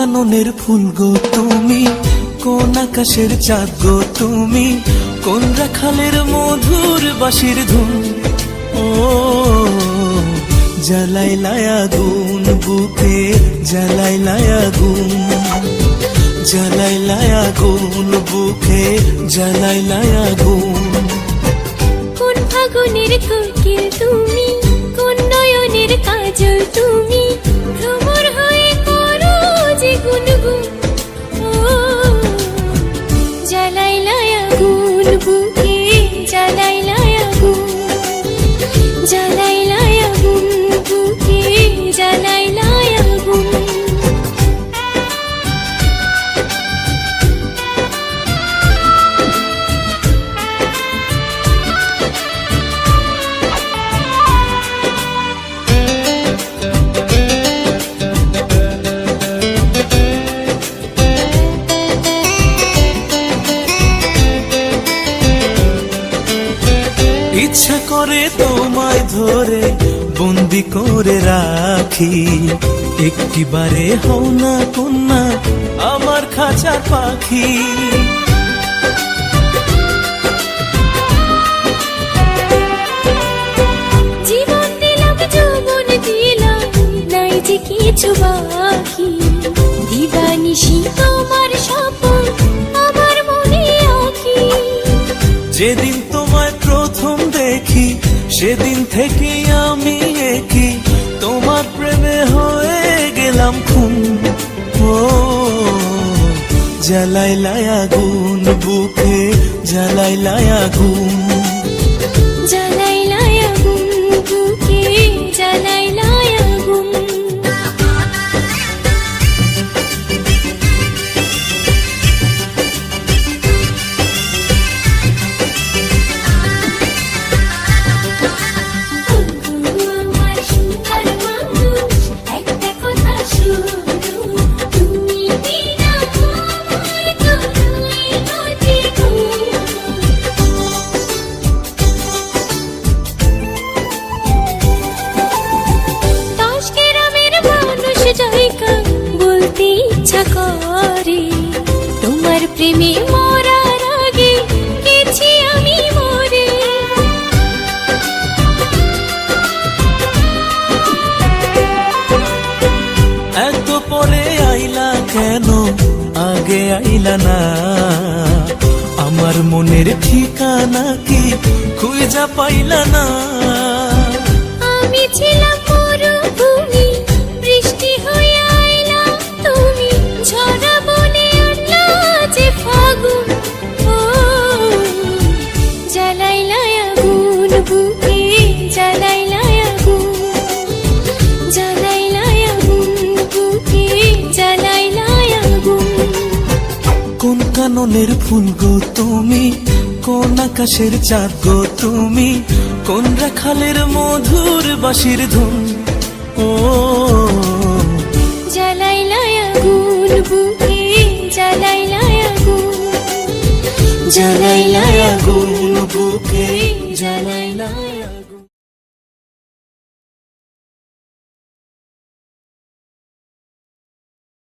কাননের ফুল গো তুমি, কোন আকাশের চাঁদ গো তুমি, কোন রাখালের মধুর বাঁশির ধুন। ও জ্বালাই লায়া গুন বুকে জ্বালাই লায়া গুন জ্বালাই লায়া গুন বুকে জ্বালাই লায়া গুন কোন ফাগুনের কোকিল করে তোমায় ধরে বন্দি করে রাখি। একটিবারে হও না কন্যা আমার খাঁচার পাখি। কিছু বাকি। দিবানিশি তোমার স্বপন আমার মনে আঁকি। যেদিন তোমায় প্রথম দেখি সেদিন থেকে আমি একই, তোমার প্রেমে হয়ে গেলাম খুন। ও জ্বালাই লায়া গুন বুকে জ্বালাই লায়া গুন ইচ্ছা করে তোমার প্রেমে মরার আগে গেছি আমি মরে এত পরে আইলা কেন আগে আইলা না আমার মনের ঠিকানা কি খুঁজা পাইলা না আমি ছিলাম কাননের ফুল গো তুমি? কোন আকাশের চাঁদ গো তুমি? কোন রাখালের মধুর বাঁশির ধুন? ও। জ্বালাইলাই আগুন বুকে জ্বালাইলাই